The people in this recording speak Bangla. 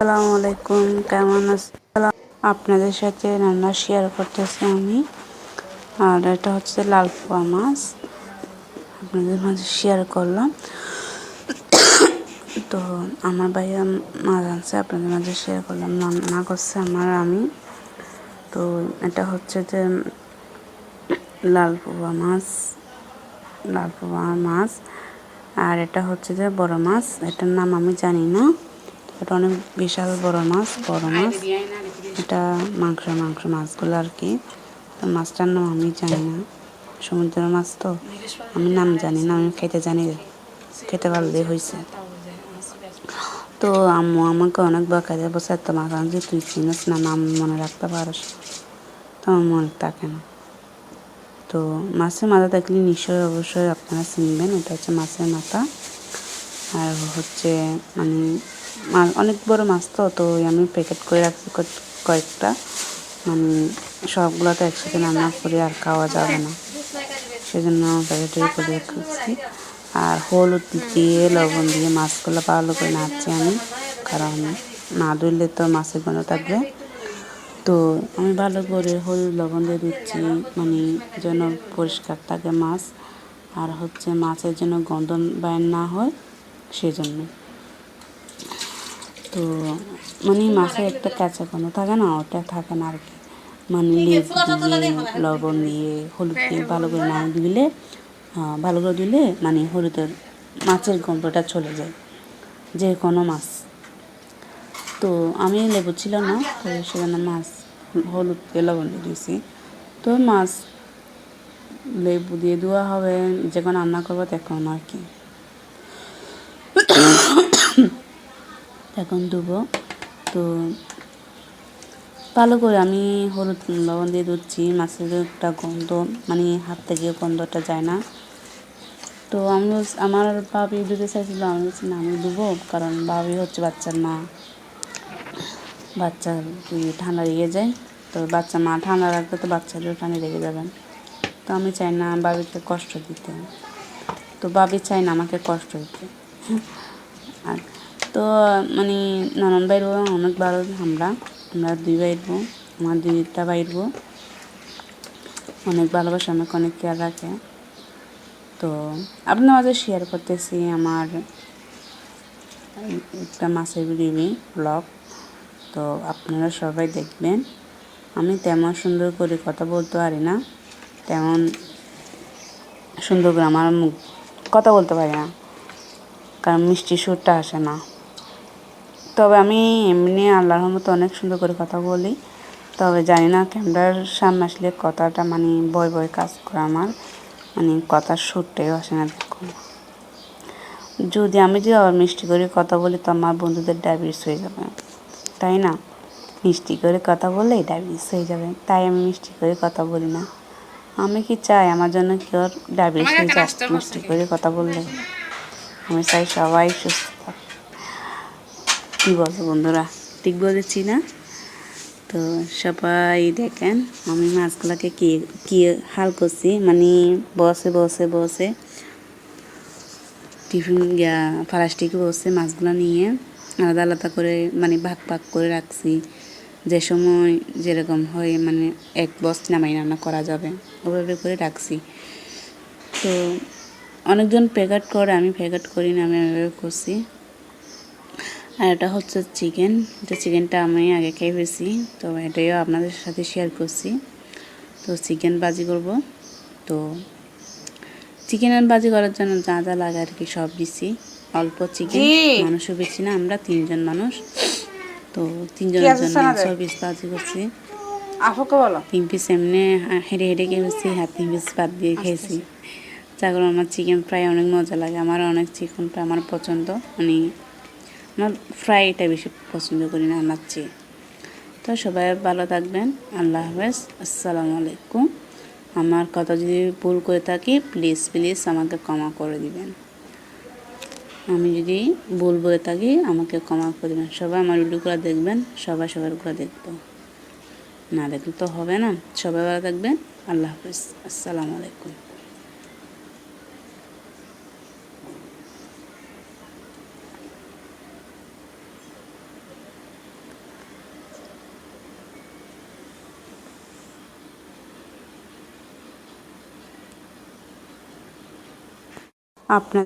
আসসালামু আলাইকুম কেমন আছেন আপনাদের সাথে রান্না শেয়ার করতেছি আমি। আর এটা হচ্ছে লাল পোয়া মাছ। আপনাদের মাঝে শেয়ার করলাম। তো আমার ভাইয়া মাছ আনছে, আপনাদের মাঝে শেয়ার করলাম। রান্না করছে আমার, আমি। তো এটা হচ্ছে যে লাল পোয়া মাছ লাল পোয়া মাছ। আর এটা হচ্ছে যে বড় মাছ। এটার নাম আমি জানি না। এটা অনেক বিশাল বড় মাছ বড় মাছ। এটা মাংস মাংস মাছগুলো আর কি। তো মাছটার নাম আমি জানি না। সমুদ্রের মাছ তো? আমি নাম জানি না আমি খেতে জানি খেতে পারলে হয়েছে তো আম্মু আমাকে অনেক বকা দেয় বসে এত মাছ আনছি তুই চিনিস না নাম মনে রাখতে পারস তো আমার মনে থাকে না। তো মাছের মাথা থাকলে নিশ্চয়ই অবশ্যই আপনারা চিনবেন এটা হচ্ছে মাছের মাথা। আর হচ্ছে মানে অনেক বড় মাছ তো তো আমি প্যাকেট করে রাখছি কয়েকটা। মানে সবগুলো তো একসাথে রান্না করে, আর খাওয়া যাবে না। সেজন্য প্যাকেটে করে রাখছি। আর হলুদ দিয়ে, লবণ দিয়ে মাছগুলো ভালো করে নাড়ছি আমি, কারণ না ধুইলে তো মাছের গন্ধ থাকবে। তো আমি ভালো করে হলুদ, লবণ দিয়ে দিচ্ছি মানে যেন পরিষ্কার থাকে মাছ। আর হচ্ছে মাছের জন্য গন্ধ বাইর না হয়, সেজন্য। তো মানে মাছের একটা কাঁচা গন্ধ থাকে না, ওটা থাকে না আর কি মানে লেবু দিয়ে, লবণ দিয়ে, হলুদ দিয়ে ভালো করে না দিলে ভালো করে দিলে মানে হলুদের মাছের গন্ধটা চলে যায়, যে কোনো মাছ। তো আমি লেবু ছিল না, তো সেখানে মাছ, হলুদ দিয়ে, লবণ দিয়ে দিয়েছি তো মাছ লেবু দিয়ে দেওয়া হবে যখন রান্না করব তখন আর কি। এখন দেবো তো ভালো করে আমি হলুদ লবণ দিয়ে দিচ্ছি মাছের একটা গন্ধ মানে হাত থেকে গন্ধটা যায় না। তো আমি আমার বাবি দিতে চাইছিল, আমি বলছি, না, আমি দেবো কারণ বাবি হচ্ছে বাচ্চার মা। বাচ্চা ঠান্ডা লেগে যায়, তো বাচ্চা মা ঠান্ডা রাখলে তো বাচ্চারও ঠান্ডা লেগে যাবেন তো আমি চাই না বাবিকে কষ্ট দিতে। তো বাবি চাই না আমাকে কষ্ট দিতে। আর তো মানে ননন বাইরবো অনেক ভালো আমরা। আমরা দুই বাইরবো আমার দুইটা বাইরবো অনেক ভালোবাসে আমাকে অনেক কেয়ার রাখে। তো, আপনার মাঝে শেয়ার করতেছি আমার একটা মাছের রিমি ব্লগ তো, আপনারা সবাই দেখবেন। আমি তেমন সুন্দর করে কথা বলতে পারি না। তেমন সুন্দর করে আমার মুখ কথা বলতে পারি না। কারণ মিষ্টি সুরটা আসে না। তবে আমি এমনি আল্লাহর মতো অনেক সুন্দর করে কথা বলি। তবে জানি না ক্যামেরার সামনে আসলে কথাটা মানে বয় বয় কাজ করে আমার। মানে কথার সুরটাই আসে না দেখুন যদি আমি যদি আবার মিষ্টি করে কথা বলি তো আমার বন্ধুদের ডায়াবেটিস হয়ে যাবে। তাই না? মিষ্টি করে কথা বললে ডায়াবেটিস হয়ে যাবে। তাই আমি মিষ্টি করে কথা বলি না। আমি কি চাই? আমার জন্য কেউ ডায়াবেটিস হয়ে যাক মিষ্টি করে কথা বললে। আমি চাই সবাই সুস্থ কী বলছো বন্ধুরা? ঠিক বলেছি না? তো সবাই দেখেন, আমি মাছগুলোকে কি কি হাল করছি? মানে বসে বসে বসে টিফিন প্লাস্টিকে বসে মাছগুলো নিয়ে আলাদা আলাদা করে মানে ভাগ ভাগ করে রাখছি। যে সময় যেরকম হয় মানে এক বস নামাই রান্না করা যাবে, ওভাবে করে রাখছি। তো অনেকজন প্যাকেট করে, আমি প্যাকেট করি না, আমি এভাবে করছি। আর এটা হচ্ছে চিকেন। এটা চিকেনটা আমি আগে খেয়ে ফেছি তো এটাইও আপনাদের সাথে শেয়ার করছি। তো চিকেন বাজি করব। তো চিকেন বাজি করার জন্য যা যা লাগে আর কি সব দিছি। অল্প চিকেন মানুষও বেশি না আমরা তিনজন মানুষ। তো তিনজনের জন্য একশো পিস বাজি করছি। তিন পিস এমনি হেঁটে হেঁটে খেয়েছি হাত তিন পিস বাদ দিয়ে খেয়েছি। যা আমার চিকেন ফ্রাই অনেক মজা লাগে আমার অনেক চিকেন ফ্রাই আমার পছন্দ। মানে আমার ফ্রাইটা বেশি পছন্দ করি না আমার চেয়ে। তো সবাই ভালো থাকবেন, আল্লাহ হাফেজ, আসসালামু আলাইকুম। আমার কথা যদি ভুল করে থাকি প্লিজ প্লিজ আমাকে ক্ষমা করে দিবেন। আমি যদি ভুল বলে থাকি, আমাকে ক্ষমা করে দেবেন। সবাই আমার ভিডিওগুলো দেখবেন, সবাই সবারগুলো দেখব। না দেখলে তো হবে না। সবাই ভালো থাকবেন, আল্লাহ হাফেজ, আসসালামু আলাইকুম। আপনার